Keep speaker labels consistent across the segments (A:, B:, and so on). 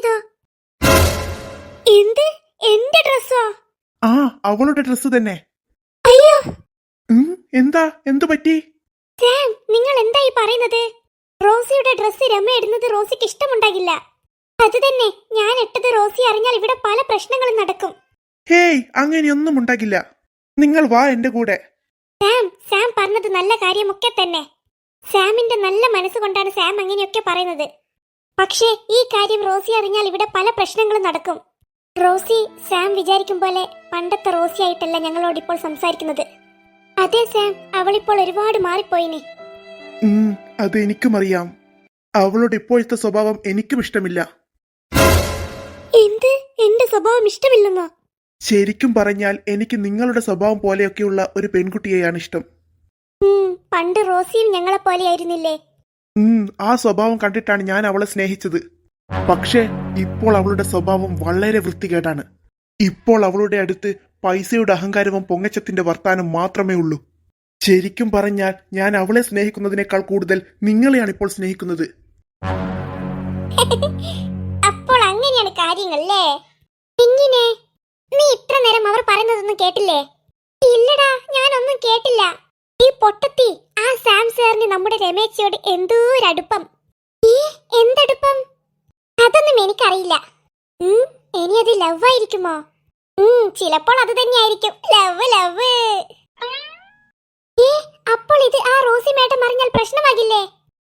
A: ഡ്രസ്സിന്റേതോ എന്ത്? എന്റെ ഡ്രസ്സോ?
B: ആ അവളുടെ ഡ്രസ് തന്നെ.
A: അയ്യോ!
B: എന്താ? എന്തു പറ്റി?
A: സാം നിങ്ങൾ എന്താ ഈ പറയുന്നത്? റോസിയുടെ ഡ്രസ് രമ ഇടുന്നത് റോസിക്ക് ഇഷ്ടമുണ്ടാകില്ല. അത് തന്നെ ഞാൻ ഇട്ടത് റോസി അറിഞ്ഞാൽ ഇവിടെ പല പ്രശ്നങ്ങളും നടക്കും.
B: ഹേയ് അങ്ങനെയൊന്നും ഉണ്ടാകില്ല. നിങ്ങൾ വാ എന്റെ കൂടെ.
A: സാം സാം പറഞ്ഞത് നല്ല കാര്യമൊക്കെ തന്നെ. സാമിന്റെ നല്ല മനസ്സുകൊണ്ടാണ് സാം അങ്ങനെയൊക്കെ പറയുന്നത്. പക്ഷേ ഈ കാര്യം റോസി അറിഞ്ഞാൽ ഇവിടെ പല പ്രശ്നങ്ങളും നടക്കും. റോസി സാം വിചാരിക്കും പോലെ പണ്ടത്തെ റോസി ആയിട്ടല്ല ഞങ്ങളോട് ഇപ്പോൾ സംസാരിക്കുന്നത്. അതെ സാം. അവളിപ്പോൾ ഒരുപാട് മാറിപ്പോയിനി.
B: അത് എനിക്കും അറിയാം. അവളുടെ ഇപ്പോഴത്തെ സ്വഭാവം എനിക്കും ഇഷ്ടമില്ല.
A: എന്ത്? എന്റെ സ്വഭാവം ഇഷ്ടമില്ലെന്നോ?
B: ശരിക്കും പറഞ്ഞാൽ എനിക്ക് നിങ്ങളുടെ സ്വഭാവം പോലെയൊക്കെയുള്ള ഒരു പെൺകുട്ടിയെയാണ് ഇഷ്ടം.
A: പണ്ട് റോസിയും ഞങ്ങളെ പോലെയായിരുന്നില്ലേ
B: ആ സ്വഭാവം കണ്ടിട്ടാണ് ഞാൻ അവളെ സ്നേഹിച്ചത്. പക്ഷേ ഇപ്പോൾ അവളുടെ സ്വഭാവം വളരെ വൃത്തികേടാണ്. ഇപ്പോൾ അവളുടെ അടുത്ത് പൈസയുടെ അഹങ്കാരവും പൊങ്ങച്ചത്തിന്റെ വർത്താനം മാത്രമേ ഉള്ളൂ. ശരിക്കും പറഞ്ഞാൽ ഞാൻ അവളെ സ്നേഹിക്കുന്നതിനേക്കാൾ കൂടുതൽ നിങ്ങളെയാണ് ഇപ്പോൾ സ്നേഹിക്കുന്നത്.
A: അപ്പോൾ അങ്ങനെയാണ് കാര്യങ്ങളല്ലേ നീ ഇത്ര നേരം അവർ പറയുന്നതൊന്നും കേട്ടില്ലേ? ഇല്ലടാ ഞാനൊന്നും കേട്ടില്ല. ഈ പൊട്ടത്തി ആ സാം സാറിന് നമ്മുടെ രമേശിയോട് എന്തോ ഒരു അടുപ്പം. ഈ എന്തടുപ്പം? അതൊന്നും എനിക്കറിയില്ല. ഇനി അത് ലവ് ആയിരിക്കുമോ? ചിലപ്പോൾ അത് തന്നെയായിരിക്കും. Love love. അപ്പോൾ ഇത് ആ റോസി മേഡം അറിഞ്ഞാൽ പ്രശ്നമാകില്ലേ?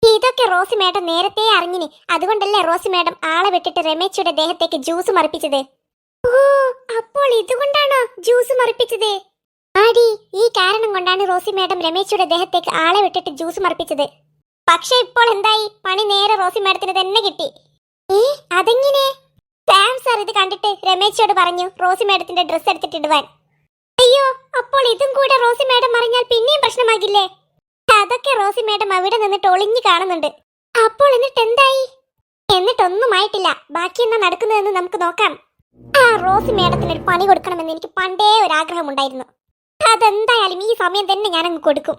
A: ഇതൊക്കെ റോസി മേഡം നേരത്തെ അറിഞ്ഞിന്. അതുകൊണ്ടല്ലേ റോസി മേഡം ആളെ വിട്ടിട്ട് രമേശിയുടെ ദേഹത്തേക്ക് ജ്യൂസ് മറിപ്പിച്ചത്? ഓ അപ്പോൾ ഇതുകൊണ്ടാണോ ജ്യൂസ് മറിപ്പിച്ചത്? ആടി ഈ കാരണം കൊണ്ടാണ് റോസി മാഡം രമേശിയുടെ ദേഹത്തേക്ക് ആളെ വിട്ടിട്ട് ജ്യൂസ് മർപ്പിച്ചത് പക്ഷെ ഇപ്പോൾ എന്തായി? പണി നേരെ റോസി മാഡത്തിന് തന്നെ കിട്ടി. ഏ അതെങ്ങനെ? സാം സാർ ഇത് കണ്ടിട്ട് രമേശിയോട് പറഞ്ഞു റോസി മാഡത്തിന്റെ ഡ്രസ്സ് എടുത്തിട്ടിടുവാൻ അയ്യോ അപ്പോൾ ഇതും കൂടെ റോസി മാഡം അറിഞ്ഞാൽ പിന്നെയും പ്രശ്നമാകില്ലേ? അതൊക്കെ റോസി മാഡം അവിടെ നിന്നിട്ട് ഒളിഞ്ഞു കാണുന്നുണ്ട്. അപ്പോൾ എന്നിട്ട് എന്തായി? എന്നിട്ടൊന്നും ആയിട്ടില്ല. ബാക്കി എന്നാ നടക്കുന്നതെന്ന് നമുക്ക് നോക്കാം. ആ റോസി മാഡത്തിന് ഒരു പണി കൊടുക്കണമെന്ന് എനിക്ക് പണ്ടേ ഒരു ആഗ്രഹമുണ്ടായിരുന്നു. അതെന്തായാലും ഈ സമയം തന്നെ ഞാൻ അങ്ങ് കൊടുക്കും.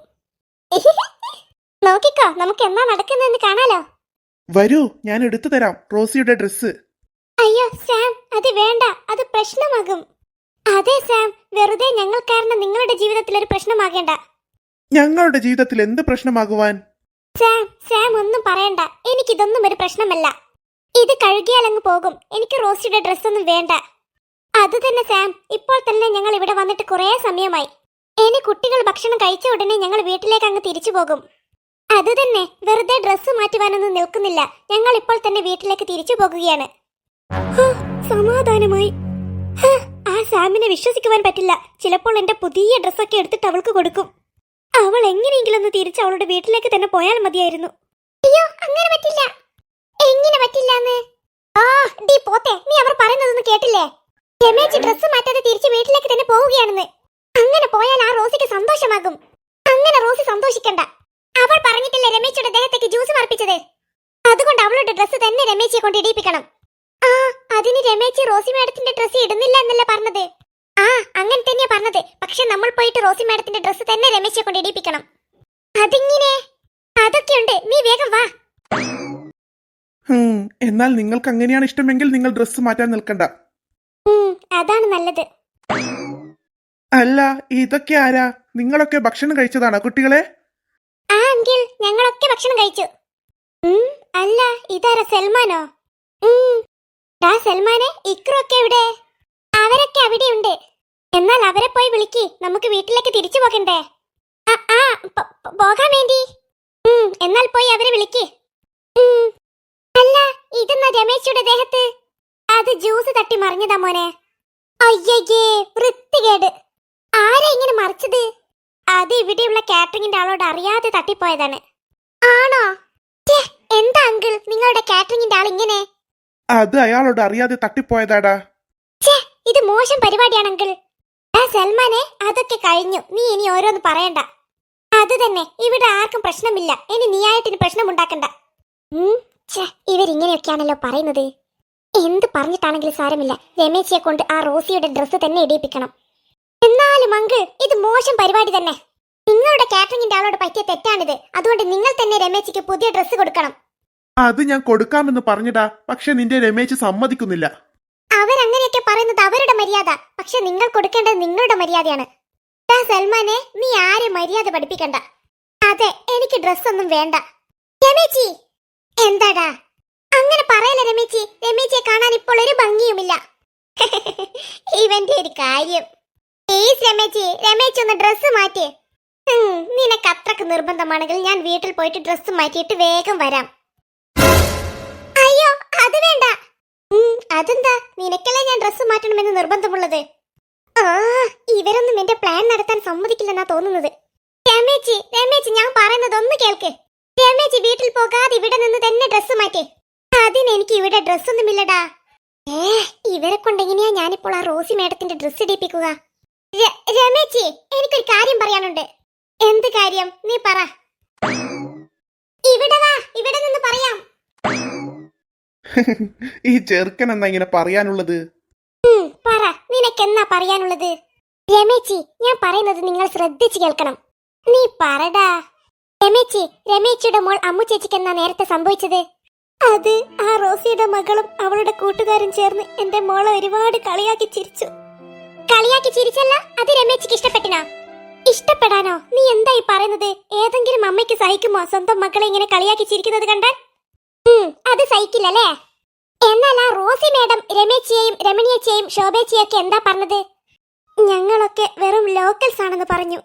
A: നോക്കിക്കോ നമുക്ക് എന്നാ നടക്കുന്നതെന്ന് കാണാലോ.
B: വരൂ ഞാൻ എടുത്തു തരാം റോസിയുടെ ഡ്രസ്സ്.
A: അയ്യോ സാം അത് വേണ്ട അത് പ്രശ്നമാകും. അതെ സാം വെറുതെ ഞങ്ങൾ കാരണം നിങ്ങളുടെ ജീവിതത്തിൽ ഒരു പ്രശ്നമാകേണ്ട.
B: ഞങ്ങളുടെ ജീവിതത്തിൽ എന്ത് പ്രശ്നമാകുവാൻ?
A: സാം സാം ഒന്നും പറയണ്ട. എനിക്കിതൊന്നും ഒരു പ്രശ്നമല്ല. ഇത് കഴുകിയാൽ അങ്ങ് പോകും. എനിക്ക് റോസിയുടെ ഡ്രസ്സൊന്നും വേണ്ട. അത് തന്നെ സാം. ഇപ്പോൾ തന്നെ ഞങ്ങൾ ഇവിടെ വന്നിട്ട് കുറേ സമയമായി. ഇനി കുട്ടികൾ ഭക്ഷണം കഴിച്ച ഉടനെ ഞങ്ങൾ വീട്ടിലേക്ക് അങ്ങ് തിരിച്ചു പോകും. അത് തന്നെ. വെറുതെ ഡ്രസ്സ് മാറ്റുവാനൊന്നും നിൽക്കുന്നില്ല. ഞങ്ങൾ ഇപ്പോൾ തന്നെ വീട്ടിലേക്ക് തിരിച്ചു പോകുകയാണ്. സമാധാനമായി. ആ സാമിനെ വിശ്വസിക്കുവാൻ പറ്റില്ല. ചിലപ്പോൾ എന്റെ പുതിയ ഡ്രസ്സൊക്കെ എടുത്തിട്ട് അവൾക്ക് കൊടുക്കും. അവൾ എങ്ങനെയെങ്കിലും ഒന്ന് തിരിച്ച് അവളുടെ വീട്ടിലേക്ക് തന്നെ പോയാൽ മതിയായിരുന്നു. അയ്യോ അങ്ങനെ പറ്റില്ല. എങ്ങനെ പറ്റില്ല ആ ഡി പോത്തെ. നീ അവർ പറയുന്നതൊന്നും കേട്ടില്ലേ? രമേശ് ഡ്രസ്സ് മാറ്റാതെ തിരിച്ച് വീട്ടിലേക്ക് തന്നെ പോവുകയാണെന്ന്. അങ്ങനെ പോയാൽ ആ റോസിക്ക് സന്തോഷമാകും. അങ്ങനെ റോസി സന്തോഷിക്കണ്ട. അവൾ പറഞ്ഞിട്ടില്ല രമേശിയുടെ ദേഹത്തേക്ക് ജ്യൂസ് മറപ്പിച്ചത്? അതുകൊണ്ട് അവളുടെ ഡ്രസ്സ് തന്നെ രമേശിയെ കൊണ്ട് ഇടിയിപ്പിക്കണം. ആ അതിന് രമേശി റോസി മാഡത്തിന്റെ ഡ്രസ്സ് ഇടുന്നില്ല എന്നല്ല പറഞ്ഞത്? ആ അങ്ങനെ തന്നെയാ പറഞ്ഞത്. പക്ഷെ നമ്മൾ പോയിട്ട് റോസി മാഡത്തിന്റെ ഡ്രസ്സ് തന്നെ രമേശിയെ കൊണ്ട് ഇടിയിപ്പിക്കണം. അതിങ്ങനെ? അതൊക്കെയുണ്ട്. നീ വേഗം വാ.
B: എന്നാൽ നിങ്ങൾക്ക് അങ്ങനെയാണ് ഇഷ്ടമെങ്കിൽ നിങ്ങൾ ഡ്രസ്സ് മാറ്റാൻ നിൽക്കണ്ട.
A: അതാണ് നല്ലത്.
B: അല്ല ഇതൊക്കെ ആരാ? നിങ്ങളൊക്കെ ഭക്ഷണം കഴിച്ചതാണോ കുട്ടികളെ?
A: ആ അങ്കിൾ ഞങ്ങളൊക്കെ ഭക്ഷണം കഴിച്ചു. അല്ല ഇതാരാ സൽമാനോ? ഡാ സൽമാനെ ഇക്രൊക്കെ ഇവിടെ അവരൊക്കെ അവിടെയുണ്ട്. എന്നാൽ അവരെ പോയി വിളിക്ക് നമുക്ക് വീട്ടിലേക്ക് തിരിച്ചു പോകണ്ടേ? ആ, പോകാൻ വേണ്ടി. എന്നാൽ പോയി അവരെ വിളിക്ക്. അല്ല ഇതെന്നാ രമേശിയുടെ ദേഹത്ത്? അത് ജ്യൂസ് തട്ടി മറിഞ്ഞതാ മോനെ. അയ്യയ്യേ വൃത്തികേട്. ആരാ ഇങ്ങനെ മറിച്ചത്? അത് ഇവിടെയുള്ള കാറ്ററിംഗിന്റെ ആളോട് അറിയാതെ തട്ടിപ്പോയതാണ്. ആണോ? എന്താ അങ്കിൾ നിങ്ങളുടെ കാറ്ററിംഗിന്റെ ആൾ ഇങ്ങനെ?
B: അത് അയാളോട് അറിയാതെ തട്ടിപ്പോയതാടാ.
A: ഇത് മോശം പരിപാടിയാണ് അങ്കിൾ. സൽമാനെ അതൊക്കെ കഴിഞ്ഞു. നീ ഇനി ഓരോന്ന് പറയണ്ട. അത് തന്നെ ഇവിടെ ആർക്കും പ്രശ്നമില്ല. ഇനി നീയായിട്ടിന് പ്രശ്നമുണ്ടാക്കണ്ട. ഇവരിങ്ങനെയൊക്കെയാണല്ലോ പറയുന്നത്. എന്ത് പറഞ്ഞിട്ടാണെങ്കിലും സാരമില്ല. രമേശിയെ കൊണ്ട് ആ റോസിയുടെ ഡ്രസ്സ് തന്നെ ഇടിയിപ്പിക്കണം. എന്നാലും അങ്കിൾ ഇത് മോശം പരിപാടി തന്നെ. നിങ്ങളുടെ കാറ്ററിംഗിന്റെ ആളോട് പറ്റിയ തെറ്റാണിത്. അതുകൊണ്ട് നിങ്ങൾ തന്നെ രമേശിക്ക് പുതിയ ഡ്രസ്സ് കൊടുക്കണം.
B: അത് ഞാൻ കൊടുക്കാമെന്ന് പറഞ്ഞിടാ പക്ഷെ നിന്റെ രമേശ് സമ്മതിക്കുന്നില്ല.
A: അവരങ്ങനെയൊക്കെ പറയുന്നത് അവരുടെ മര്യാദ. പക്ഷെ നിങ്ങൾ കൊടുക്കേണ്ടത് നിങ്ങളുടെ മര്യാദയാണ്. സൽമാനെ നീ ആരെ മര്യാദ പഠിപ്പിക്കണ്ട? അതെ എനിക്ക് ഡ്രസ്സൊന്നും വേണ്ട. രമേശി എന്താടാ? രമേച്ചി രമേച്ചിയെ കാണാൻ ഇപ്പോൾ ഒരു ഭംഗിയുമില്ല. ഇവന്റെ ഒരു കാര്യം. പ്ലീസ് രമേച്ചി രമേച്ചി ഒന്ന് ഡ്രസ്സ് മാറ്റി. നിനക്ക് അത്രയ്ക്ക് നിർബന്ധമാണെങ്കിൽ ഞാൻ വീട്ടിൽ പോയിട്ട് ഡ്രസ്സ് മാറ്റിയിട്ട് വേഗം വരാം. അയ്യോ അത് വേണ്ട. അതെന്താ? നിനക്കല്ലേ ഞാൻ ഡ്രസ്സ് മാറ്റണമെന്ന് നിർബന്ധമുള്ളത്? ആ ഇവരൊന്നും എന്റെ പ്ലാൻ നടത്താൻ സമ്മതിക്കില്ലെന്നാ തോന്നുന്നത്. രമേച്ചി രമേച്ചി ഞാൻ പറയുന്നത് ഒന്ന് കേൾക്ക്. രമേച്ചി വീട്ടിൽ പോകാതെ ഇവിടെ നിന്ന് തന്നെ ഡ്രസ്സ് മാറ്റി. അതിന് എനിക്ക് ഇവിടെ ഡ്രസ്സൊന്നുമില്ലടാ. ഏ ഇവരെ കൊണ്ടെങ്ങനെയാ ഞാനിപ്പോൾ ആ റോസി മേഡത്തിന്റെ ഡ്രസ്സ് ഇടിപ്പിക്കുക? രമേച്ചി എനിക്കൊരു കാര്യം പറയാനുണ്ട്. എന്ത് കാര്യം? നീ പറ. ഇവിടെ വാ ഇവിടെ നിന്ന് പറയാം.
B: ഈ ചെറുക്കൻ എന്താ ഇങ്ങനെ പറയാനുള്ളത്?
A: പറ. നിനക്കെന്നാ പറയാനുള്ളത്? രമേച്ചി ഞാൻ പറയുന്നത് നിങ്ങൾ ശ്രദ്ധിച്ചു കേൾക്കണം. നീ പറടാ. രമേച്ചി രമേച്ചിയുടെ മോൾ അമ്മു ചേച്ചിക്ക് എന്നാ നേരത്തെ സംഭവിച്ചത്? അത് ആ റോസിയുടെ മകളും അവളുടെ കൂട്ടുകാരും ചേർന്ന് എന്റെ മോളെ ഒരുപാട് കളിയാക്കി ചിരിച്ചു. കളിയാക്കി ചിരിച്ചല്ല അത് രമേച്ചിക്ക് ഇഷ്ടപ്പെട്ടിനാ? ഇഷ്ടപ്പെടാനോ? നീ എന്തായി പറയുന്നത്? ഏതെങ്കിലും അമ്മയ്ക്ക് സഹിക്കുമോ സ്വന്തം മക്കളെ ഇങ്ങനെ കളിയാക്കി ചിരിക്കുന്നത് കണ്ടാൽ? അത് സഹിക്കില്ലല്ലേ? എന്നാൽ ആ റോസി മേഡം രമേച്ചിയെയും രമണിയച്ചയെയും ശോഭേച്ചിയൊക്കെ എന്താ പറഞ്ഞത്? ഞങ്ങളൊക്കെ വെറും ലോക്കൽസ് ആണെന്ന് പറഞ്ഞു.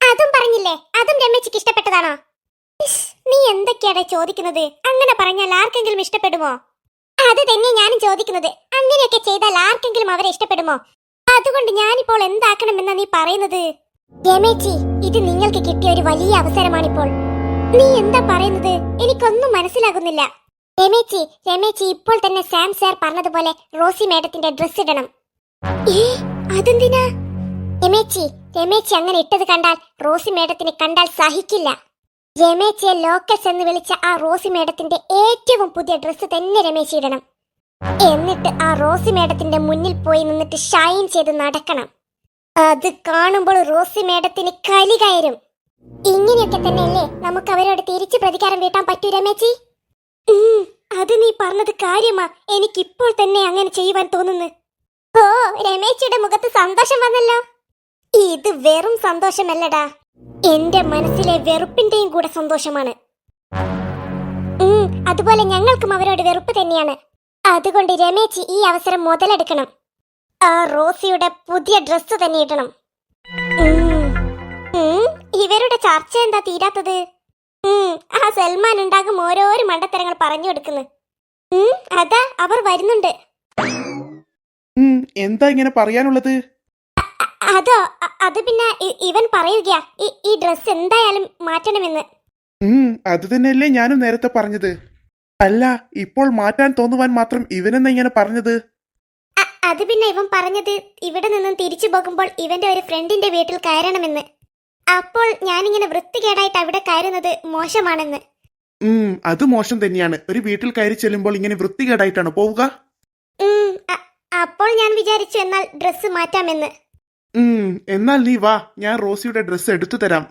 A: അതും പറഞ്ഞില്ലേ? അതും രമേച്ചിക്ക് ഇഷ്ടപ്പെട്ടതാണോ? ഇഷ്, നീ എന്തൊക്കെയാടാ ചോദിക്കുന്നത്? അങ്ങനെ പറഞ്ഞാൽ ആർക്കെങ്കിലും ഇഷ്ടപ്പെടുമോ? അത് തന്നെ ഞാനും ചോദിക്കുന്നത്. അങ്ങനെയൊക്കെ ചെയ്താൽ ആർക്കെങ്കിലും അവരെ ഇഷ്ടപ്പെടുമോ? അതുകൊണ്ട് ഞാനിപ്പോൾ എന്താക്കണമെന്നാ നീ പറയുന്നത്? രമേച്ചി ഇത് നിങ്ങൾക്ക് കിട്ടിയ ഒരു വലിയ അവസരമാണിപ്പോൾ. നീ എന്താ പറയുന്നത്? എനിക്കൊന്നും മനസ്സിലാകുന്നില്ല. രമേച്ചി രമേച്ചി ഇപ്പോൾ തന്നെ സാം സാർ പറഞ്ഞതുപോലെ റോസി മേഡത്തിന്റെ ഡ്രസ് ഇടണം. ഏ അതെന്തിനാ? രമേച്ചി രമേച്ചി അങ്ങനെ ഇട്ടത് കണ്ടാൽ റോസി മേഡത്തിനെ കണ്ടാൽ സഹിക്കില്ല. രമേച്ചിയെ ലോക്കൽസ് എന്ന് വിളിച്ച ആ റോസി മേഡത്തിന്റെ ഏറ്റവും പുതിയ ഡ്രസ്സ് തന്നെ രമേശി ഇടണം. എന്നിട്ട് ആ റോസി മേഡത്തിന്റെ മുന്നിൽ പോയി നിന്നിട്ട് ഷൈൻ ചെയ്ത് നടക്കണം. അത് കാണുമ്പോൾ റോസി മേഡത്തിന് കലി കയറും. ഇങ്ങനെയൊക്കെ തന്നെയല്ലേ നമുക്ക് അവരോട് തിരിച്ചു പ്രതികാരം വീട്ടാൻ പറ്റൂ രമേശി? അത് നീ പറഞ്ഞത് കാര്യമാ. എനിക്കിപ്പോൾ തന്നെ അങ്ങനെ ചെയ്യുവാൻ തോന്നുന്നു. ഓ രമേശിയുടെ മുഖത്ത് സന്തോഷം വന്നല്ലോ. ഇത് വെറും സന്തോഷമല്ലടാ. എന്റെ മനസ്സിലെ വെറുപ്പിന്റെയും കൂടെ സന്തോഷമാണ്. അതുപോലെ ഞങ്ങൾക്കും അവരോട് വെറുപ്പ് തന്നെയാണ്. അതുകൊണ്ട് രമേശ് ഈ അവസരം മുതലെടുക്കണം. ആ റോസിയുടെ പുതിയ ഡ്രസ്സ് തന്നെ ഇടണം. ഇവരുടെ ചർച്ച എന്താ തീരാത്തത്? ആ സൽമാൻ ഉണ്ടാകും ഓരോരോ മണ്ടത്തരങ്ങൾ പറഞ്ഞു കൊടുക്കുന്നു. അതാ അവർ വരുന്നുണ്ട്.
B: എന്താ ഇങ്ങനെ പറയാനുള്ളത്?
A: അതോ അത് പിന്നെ ഇവൻ പറയുകയാ ഈ- ഡ്രസ് എന്തായാലും മാറ്റണമെന്ന്.
B: അത് തന്നെയല്ലേ ഞാനും നേരത്തെ പറഞ്ഞത്. അല്ല ഇപ്പോൾ മാറ്റാൻ തോന്നുവാൻ മാത്രം ഇവനെന്ന ഇങ്ങനെ പറഞ്ഞത്?
A: അത് പിന്നെ ഇവൻ പറഞ്ഞത് ഇവിടെ നിന്നും തിരിച്ചു പോകുമ്പോൾ ഇവന്റെ ഒരു ഫ്രണ്ടിന്റെ വീട്ടിൽ കയറണമെന്ന്. അപ്പോൾ ഞാനിങ്ങനെ വൃത്തികേടായിട്ട് അവിടെ കയറുന്നത് മോശമാണെന്ന്.
B: അത് മോശം തന്നെയാണ്. ഒരു വീട്ടിൽ കയറി ചെല്ലുമ്പോൾ ഇങ്ങനെ വൃത്തികേടായിട്ടാണ് പോവുക?
A: അപ്പോൾ ഞാൻ വിചാരിച്ചു എന്നാൽ ഡ്രസ്സ് മാറ്റാമെന്ന്.
B: എന്നാൽ നീ വാ ഞാൻ റോസിയുടെ ഡ്രസ്സ് എടുത്തു തരാം